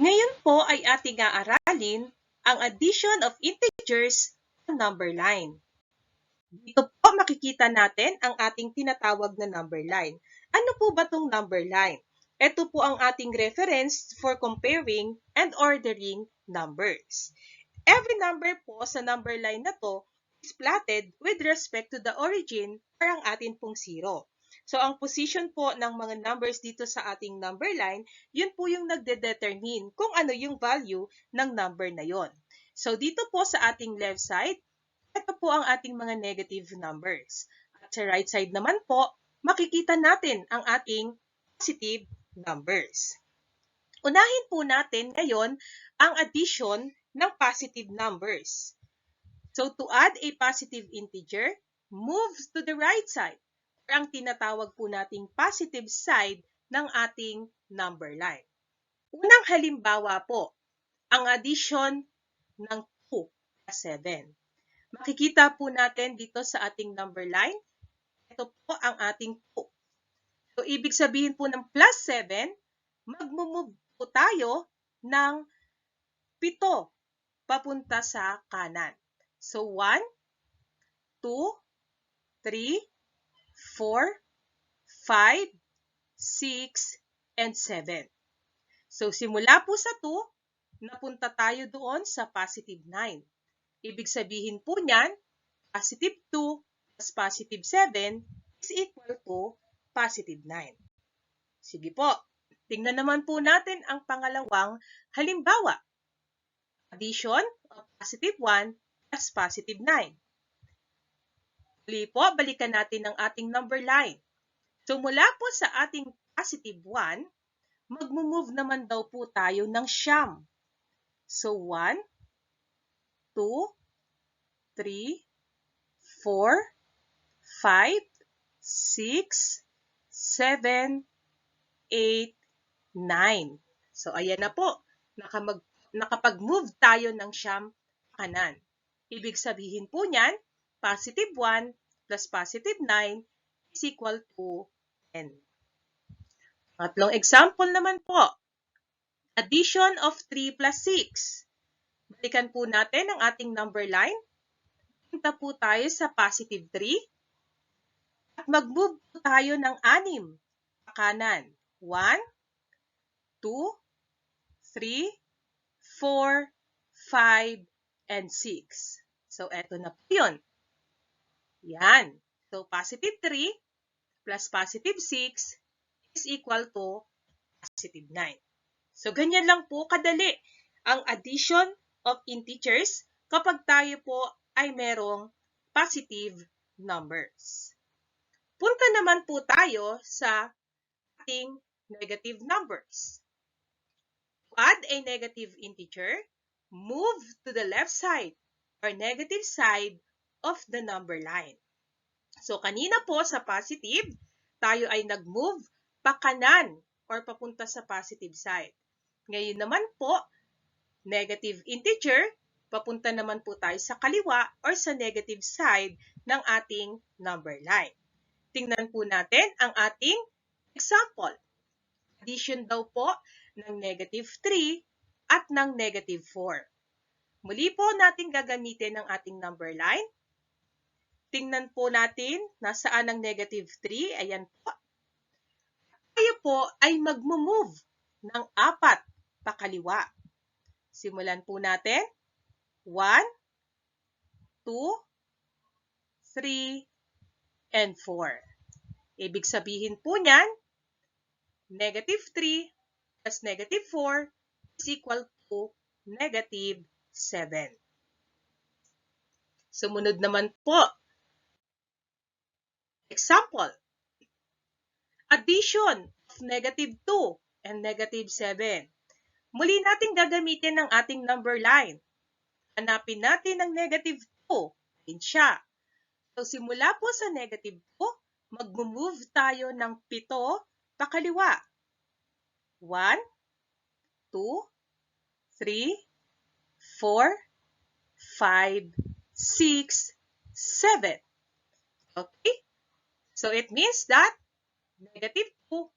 Ngayon po ay ating aaralin ang addition of integers sa number line. Dito po makikita natin ang ating tinatawag na number line. Ano po ba itong number line? Ito po ang ating reference for comparing and ordering numbers. Every number po sa number line na to is plotted with respect to the origin or ang atin pong zero. So, ang position po ng mga numbers dito sa ating number line, yun po yung nagde-determine kung ano yung value ng number na yon. So, dito po sa ating left side, ito po ang ating mga negative numbers. At sa right side naman po, makikita natin ang ating positive numbers. Unahin po natin ngayon ang addition ng positive numbers. So, to add a positive integer, move to the right side ang tinatawag po nating positive side ng ating number line. Unang halimbawa po, ang addition ng 2 plus 7. Makikita po natin dito sa ating number line, ito po ang ating 2. So, ibig sabihin po ng plus 7, magmumove po tayo ng 7 papunta sa kanan. So, 1, 2, 3, 4, 5, 6, and 7. So, simula po sa 2, napunta tayo doon sa positive 9. Ibig sabihin po niyan, positive 2 plus positive 7 is equal to positive 9. Sige po, tingnan naman po natin ang pangalawang halimbawa. Addition of positive 1 plus positive 9. Muli po, balikan natin ang ating number line. So mula po sa ating positive 1, magmumove naman daw po tayo ng siyam. So 1, 2, 3, 4, 5, 6, 7, 8, 9. So ayan na po, nakamag, nakapag-move tayo ng siyam kanan. Ibig sabihin po niyan, positive 1 plus positive 9 is equal to 10. Tatlong example naman po. Addition of 3 plus 6. Balikan po natin ang ating number line. Punta po tayo sa positive 3. At mag-move po tayo ng 6 sa kanan. 1, 2, 3, 4, 5, and 6. So, eto na po yun. Yan. So, positive 3 plus positive 6 is equal to positive 9. So, ganyan lang po kadali ang addition of integers kapag tayo po ay merong positive numbers. Punta naman po tayo sa ating negative numbers. To add a negative integer, move to the left side or negative side of the number line. So, kanina po sa positive, tayo ay nag-move pa kanan or papunta sa positive side. Ngayon naman po, negative integer, papunta naman po tayo sa kaliwa or sa negative side ng ating number line. Tingnan po natin ang ating example. Addition daw po ng negative 3 at ng negative 4. Muli po natin gagamitin ang ating number line. Tingnan po natin nasaan ang negative 3. Ayan po. Tayo po ay magmumove ng apat pakaliwa. Simulan po natin. 1, 2, 3, and 4. Ibig sabihin po niyan, negative 3 plus negative 4 is equal to negative 7. Sumunod naman po. Example. Addition of negative 2 and negative 7. Muli natin gagamitin ang ating number line. Hanapin natin ang negative 2. Yun siya. So, simula po sa negative 2, mag-move tayo ng 7 pakaliwa. 1, 2, 3, 4, 5, 6, 7. Okay? So, it means that negative 2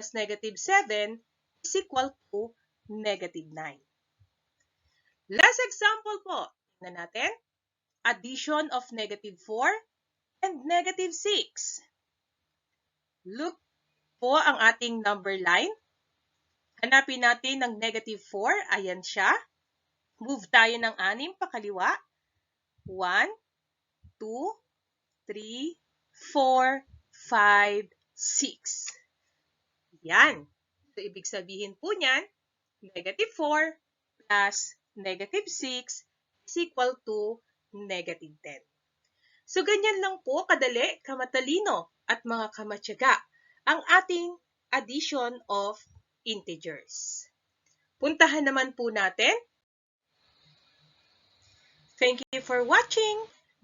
plus negative 7 is equal to negative 9. Last example po. Tingnan natin. Addition of negative 4 and negative 6. Look po ang ating number line. Hanapin natin ng negative 4. Ayan siya. Move tayo ng 6 pakaliwa. 1, 2, 3, 4, 5, 6. Yan. So, ibig sabihin po niyan, negative 4 plus negative 6 is equal to negative 10. So, ganyan lang po kadali, kamatalino, at mga kamatyaga ang ating addition of integers. Puntahan naman po natin. Thank you for watching.